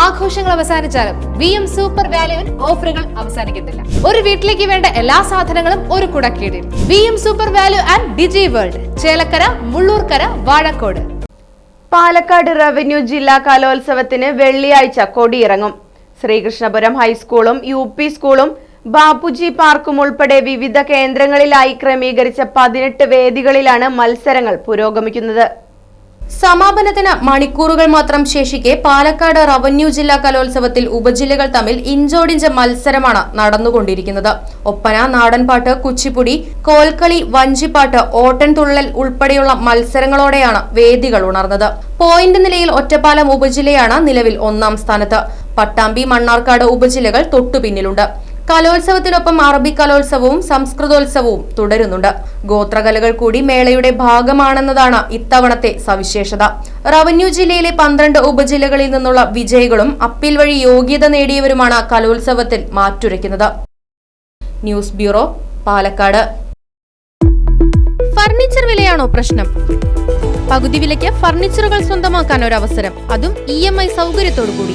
ആഘോഷങ്ങൾ അവസാനിച്ചാലും V M super വാല്യുവിൽ ഓഫറുകൾ അവസാനിക്കുന്നില്ല. ഒരു വീട്ടിലേക്ക് വേണ്ട എല്ലാ സാധനങ്ങളും ഒരു കുടക്കീടിൽ. V M super value and Digi world Chelakkara Mullurkara Vazhakkode. Palakkad revenue ജില്ലാ കലോത്സവത്തിന് വെള്ളിയാഴ്ച കൊടിയിറങ്ങും. ശ്രീകൃഷ്ണപുരം ഹൈസ്കൂളും യു പി സ്കൂളും ബാപ്പുജി പാർക്കും ഉൾപ്പെടെ വിവിധ കേന്ദ്രങ്ങളിലായി ക്രമീകരിച്ച പതിനെട്ട് വേദികളിലാണ് മത്സരങ്ങൾ പുരോഗമിക്കുന്നത്. സമാപനത്തിന് മണിക്കൂറുകൾ മാത്രം ശേഷിക്കെ പാലക്കാട് റവന്യൂ ജില്ലാ കലോത്സവത്തിൽ ഉപജില്ലകൾ തമ്മിൽ ഇഞ്ചോടിഞ്ച് മത്സരമാണ് നടന്നുകൊണ്ടിരിക്കുന്നത്. ഒപ്പന നാടൻപാട്ട് കുച്ചിപ്പുടി കോൽക്കളി വഞ്ചിപ്പാട്ട് ഓട്ടൻതുള്ളൽ ഉൾപ്പെടെയുള്ള മത്സരങ്ങളോടെയാണ് വേദികൾ ഉണർന്നത്. പോയിന്റ് നിലയിൽ ഒറ്റപ്പാലം ഉപജില്ലയാണ് നിലവിൽ ഒന്നാം സ്ഥാനത്ത്. പട്ടാമ്പി മണ്ണാർക്കാട് ഉപജില്ലകൾ തൊട്ടുപിന്നിലുണ്ട്. കലോത്സവത്തിനൊപ്പം അറബി കലോത്സവവും സംസ്കൃതോത്സവവും തുടരുന്നുണ്ട്. ഗോത്രകലകൾ കൂടി മേളയുടെ ഭാഗമാണെന്നതാണ് ഇത്തവണത്തെ സവിശേഷത. റവന്യൂ ജില്ലയിലെ പന്ത്രണ്ട് ഉപജില്ലകളിൽ നിന്നുള്ള വിജയികളും അപ്പീൽ വഴി യോഗ്യത നേടിയവരുമാണ് കലോത്സവത്തിൽ മാറ്റുരയ്ക്കുന്നത്. News bureau Palakkad. ഫർണിച്ചർ വിലയാണോ പ്രശ്നം? പകുതി വിലയ്ക്ക് ഫർണിച്ചറുകൾ സ്വന്തമാക്കാൻ ഒരു അവസരം. അതും ഇ എം ഐ സൗകര്യത്തോടു കൂടി